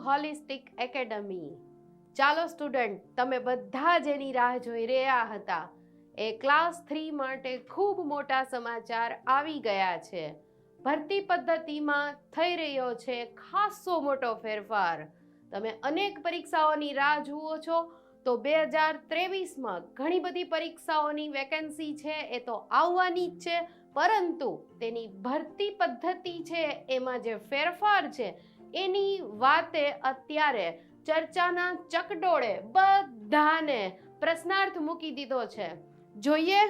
Holistic academy ચાલો student તમે બધા જેની રાહ જોઈ રહ્યા હતા, એ ક્લાસ થ્રી માટે ખૂબ મોટા સમાચાર આવી ગયા છે. ભરતી પદ્ધતિમાં થઈ રહ્યો છે ખાસો મોટો ફેરફાર. તમે અનેક પરીક્ષાઓની રાહ જુઓ છો, તો બે હજાર ત્રેવીસમાં ઘણી બધી પરીક્ષાઓની વેકેન્સી છે, એ તો આવવાની જ છે, પરંતુ તેની ભરતી પદ્ધતિ છે, એમાં જે ફેરફાર છે એની વાતે અત્યારે ચર્ચાના ચકડોળે બધાને પ્રશ્નાર્થ મૂકી દીધો છે. જોઈએ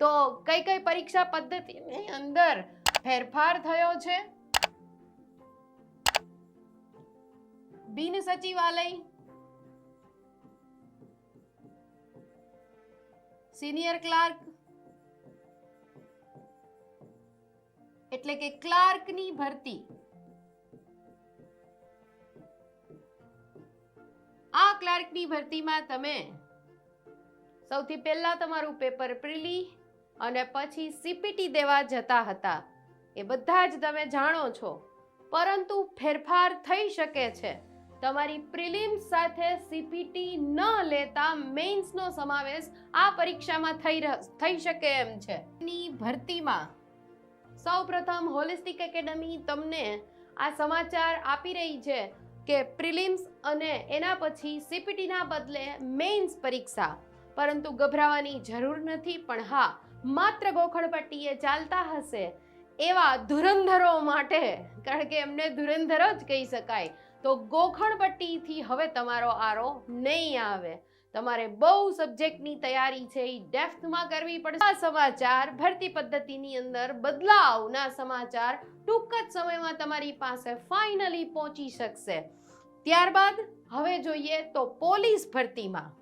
તો કઈ કઈ પરીક્ષા પદ્ધતિની અંદર ફેરફાર થયો છે? બિન સચિવાલય, સિનિયર ક્લાર્ક, એટલે કે ક્લાર્કની ભરતી. ક્લાર્કની ભરતીમાં તમે સૌથી પહેલાં તમારું પેપર પ્રિલી અને પછી સીપીટી દેવા જતા હતા. એ બધા જ તમે જાણો છો. પરંતુ ફેરફાર થઈ શકે છે. તમારી પ્રિલિમ્સ સાથે સીપીટી ન લેતા મેઇન્સનો સમાવેશ આ પરીક્ષામાં થઈ થઈ શકે એમ છે. ની ભરતીમાં સૌપ્રથમ હોલિસ્ટિક એકેડમી તમને આ સમાચાર આપી રહી છે. કે પ્રિલિમ્સ અને એના પછી સીપીટીના બદલે મેઇન્સ પરીક્ષા. પરંતુ ગભરાવાની જરૂર નથી, પણ હા, માત્ર ગોખણપટ્ટીએ ચાલતા હશે એવા ધુરંધરો માટે. કારણ કે એમને ધુરંધર જ કહી શકાય. તો ગોખણપટ્ટીથી હવે તમારો આરો નહીં આવે. તમારે બહુ સબ્જેક્ટની તૈયારી છે એ ડેફ્થમાં કરવી પડશે. આ સમાચાર ભરતી પદ્ધતિની અંદર બદલાવના સમાચાર ટૂંક જ સમયમાં તમારી પાસે ફાઇનલી પહોંચી શકશે. ત્યારબાદ હવે જોઈએ તો પોલીસ ભરતીમાં.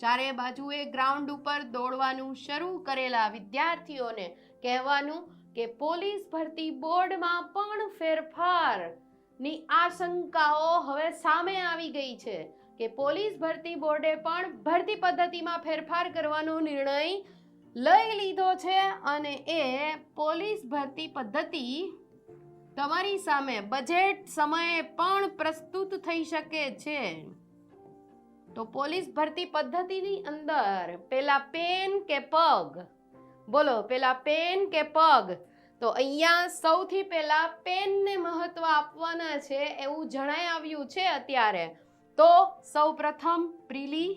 ચારે બાજુએ ગ્રાઉન્ડ ઉપર દોડવાનું શરૂ કરેલા વિદ્યાર્થીઓને કહેવાનું કે પોલીસ ભરતી બોર્ડમાં પણ ફેરફાર ની આશંકાઓ હવે સામે આવી ગઈ છે કે પોલીસ ભરતી બોર્ડે પણ ભરતી પદ્ધતિમાં ફેરફાર કરવાનો નિર્ણય લઈ લીધો છે અને એ પોલીસ ભરતી પદ્ધતિ તમારી સામે બજેટ સમયે પણ પ્રસ્તુત થઈ શકે છે. તો પોલીસ ભરતી પદ્ધતિની અંદર પેલા પેન કે પગ? બોલો, પેલા પેન કે પગ? તો અહીંયા સૌથી પહેલા પેનને મહત્વ આપવાના છે એવું જણાઈ આવ્યું છે અત્યારે. તો સૌપ્રથમ પ્રિલી.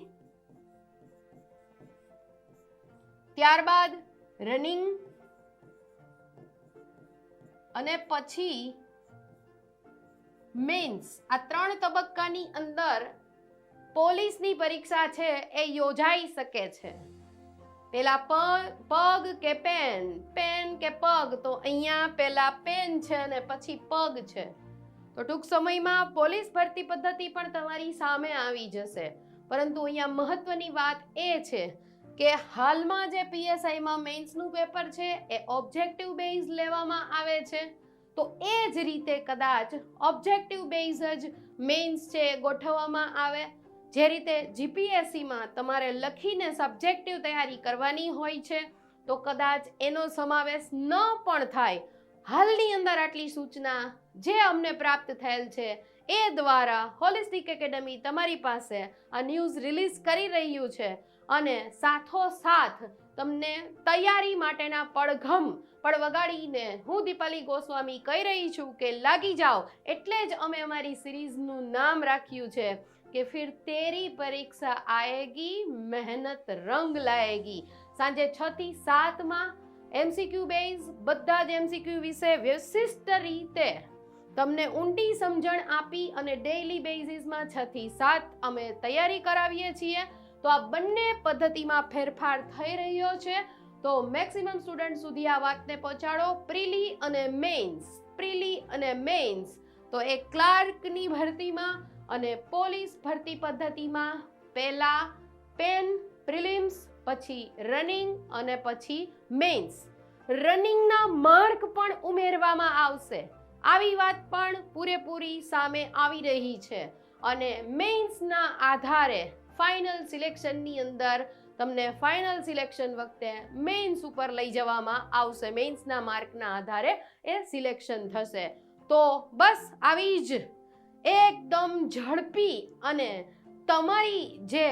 ત્યારબાદ રનિંગ. અને પછી મેન્સ. આ ત્રણ તબક્કાની અંદર પોલીસની પરીક્ષા છે એ યોજાઈ શકે છે. પેલા પગ કે પેન? પેન કે પગ? તો અહીંયા પેલા પેન છે અને પછી પગ છે. તો ટૂંક સમયમાં પોલીસ ભરતી પદ્ધતિ પણ તમારી સામે આવી જશે. પરંતુ અહીંયા મહત્વની વાત એ છે કે હાલમાં જે પીએસઆઈમાં મેન્સનું પેપર છે, એ ઓબ્જેક્ટિવ બેઝ લેવામાં આવે છે. તો એ જ રીતે કદાચ ઓબ્જેક્ટિવ બેઝ જ મેન્સ છે ગોઠવવામાં આવે. જે રીતે જીપીએસસીમાં તમારે લખીને સબ્જેક્ટિવ તૈયારી કરવાની હોય છે, તો કદાચ એનો સમાવેશ ન પણ થાય. હાલની અંદર આટલી સૂચના જે અમને પ્રાપ્ત થયેલ છે, એ દ્વારા હોલિસ્ટિક એકેડમી તમારી પાસે આ ન્યૂઝ રિલીઝ કરી રહ્યું છે અને સાથોસાથ તમને તૈયારી માટેના પડઘમ પણ વગાડીને હું દીપાલી ગોસ્વામી કહી રહી છું કે લાગી જાઓ, એટલે જ અમે અમારી સિરીઝનું નામ રાખ્યું છે. કે ફિર તેરી પરીક્ષા આએગી મહેનત રંગ લાએગી સાંજે છ થી સાતમાં એમસીક્યુ બેઝ બધા જ એમસીક્યુ વિશે વિશિષ્ટ રીતે તમને ઊંડી સમજણ આપી અને ડેઇલી બેઝિસમાં છ થી સાત અમે તૈયારી કરાવીએ છીએ. તો આ બંને પદ્ધતિમાં ફેરફાર થઈ રહ્યો છે. તો મેક્સિમમ સ્ટુડન્ટ સુધી આ વાતને પહોંચાડો. પ્રિલી અને મેઇન્સ પ્રિલી અને મેઇન્સ તો એ ક્લાર્કની ભરતીમાં અને પોલીસ ભરતી પદ્ધતિમાં પહેલાં પેન, પ્રિલિમ્સ, પછી રનિંગ અને પછી મેન્સ રનિંગના માર્ક પણ ઉમેરવામાં આવશે. આવી વાત પણ પૂરેપૂરી સામે આવી રહી છે અને મેઇન્સના આધારે ફાઇનલ સિલેક્શનની અંદર તમને ફાઇનલ સિલેક્શન વખતે મેઇન્સ ઉપર લઈ જવામાં આવશે. મેઇન્સના માર્કના આધારે એ સિલેક્શન થશે. તો બસ આવી જ એકદમ ઝડપી અને તમારી જે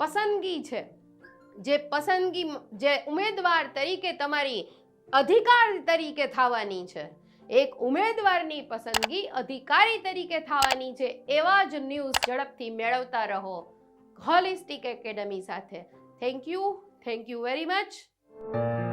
પસંદગી છે, જે પસંદગી જે ઉમેદવાર તરીકે તમારી અધિકાર તરીકે થવાની છે, એક ઉમેદવારની પસંદગી અધિકારી તરીકે થવાની છે, એવા જ ન્યૂઝ ઝડપથી મેળવતા રહો હોલિસ્ટિક એકેડમી સાથે. Thank you thank you very much.